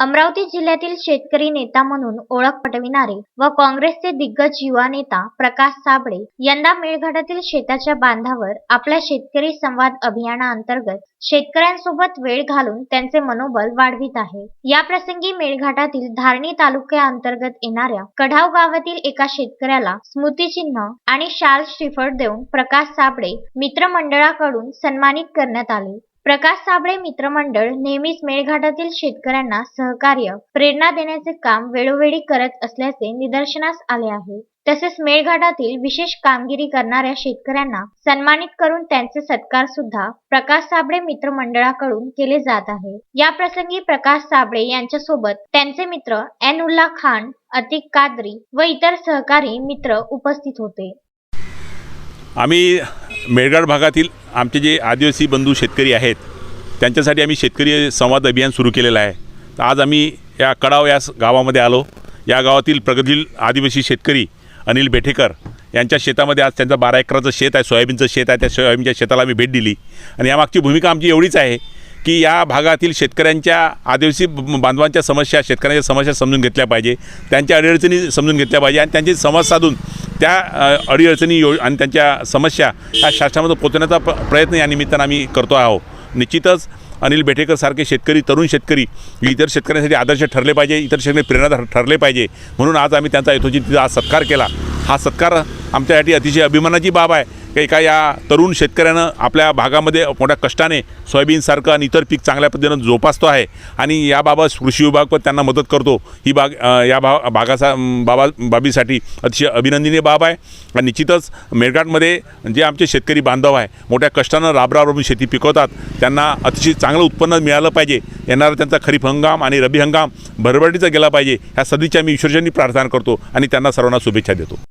अमरावती जिल्ह्यातील शेतकरी नेता म्हणून ओळख पटविणारे व काँग्रेसचे दिग्गज युवा नेता प्रकाश साबळे यंदा मेळघाटातील शेताच्या बांधावर आपल्या शेतकरी संवाद अभियानाअंतर्गत शेतकऱ्यांसोबत वेळ घालून त्यांचे मनोबल वाढवित आहे. या प्रसंगी मेळघाटातील धारणी तालुक्याअंतर्गत येणाऱ्या कढाव गावातील एका शेतकऱ्याला स्मृतिचिन्ह आणि शाल श्रीफळ देऊन प्रकाश साबळे मित्रमंडळाकडून सन्मानित करण्यात आले. प्रकाश साबळे मित्रमंडळ नेहमीच मेळघाटातील शेतकऱ्यांना सहकार्य प्रेरणा देण्याचे काम वेळोवेळी करत असल्याचे निदर्शनास आले आहे. तसेच मेळघाटातील विशेष कामगिरी करणाऱ्या शेतकऱ्यांना सन्मानित करून त्यांचे सत्कार सुद्धा प्रकाश साबळे मित्रमंडळाकडून केले जात आहे. या प्रसंगी प्रकाश साबळे यांच्यासोबत त्यांचे मित्र एन उल्ला खान अतिक कादरी व इतर सहकारी मित्र उपस्थित होते. आम्ही मेळघाट भागातील आमचे जे आदिवासी बंधू शेतकरी आहेत त्यांच्यासाठी आम्ही शेतकरी संवाद अभियान सुरू केलेलं आहे. तर आज आम्ही या कडाव या गावामध्ये आलो. या गावातील प्रगतील आदिवासी शेतकरी अनिल बेठेकर यांच्या शेतामध्ये आज त्यांचं बारा एकराचं शेत आहे सोयाबीनचं शेत आहे. त्या सोयाबीनच्या शेताला आम्ही भेट दिली. आणि यामागची भूमिका आमची एवढीच आहे की या भागातील शेतकऱ्यांच्या आदिवासी ब- बांधवांच्या समस्या शेतकऱ्यांच्या समस्या समजून घेतल्या पाहिजे. त्यांच्या अडीअडचणी समजून घेतल्या पाहिजे आणि त्यांचे संवाद साधून त्या अडीअडचणी यो आणि त्यांच्या समस्या ह्या शासनामध्ये पोचवण्याचा प प्रयत्न या निमित्तानं आम्ही करतो आहोत. निश्चितच अनिल बेटेकरसारखे शेतकरी तरुण शेतकरी इतर शेतकऱ्यांसाठी आदर्श ठरले पाहिजे इतर शेतकरी प्रेरणा ठरले पाहिजे. म्हणून आज आम्ही त्यांचा यथोचित आज सत्कार केला. हा सत्कार आमच्यासाठी अतिशय अभिमानाची बाब आहे की एका या तरुण शेतकऱ्यानं आपल्या भागामध्ये मोठ्या कष्टाने सोयाबीनसारखं आणि इतर पीक चांगल्या पद्धतीनं जोपासतो आहे आणि याबाबत कृषी विभाग पण त्यांना मदत करतो. ही बाग या भा भागाचा बाबा बाबीसाठी अतिशय अभिनंदनीय बाब आहे. आणि निश्चितच मेळघाटमध्ये जे आमचे शेतकरी बांधव आहे मोठ्या कष्टानं राबराब शेती पिकवतात त्यांना अतिशय चांगलं उत्पन्न मिळालं पाहिजे. येणारा त्यांचा खरीप हंगाम आणि रबी हंगाम भरभराटीचा गेला पाहिजे. ह्या सदिच्छा मी ईश्वरचरणी प्रार्थना करतो आणि त्यांना सर्वांना शुभेच्छा देतो.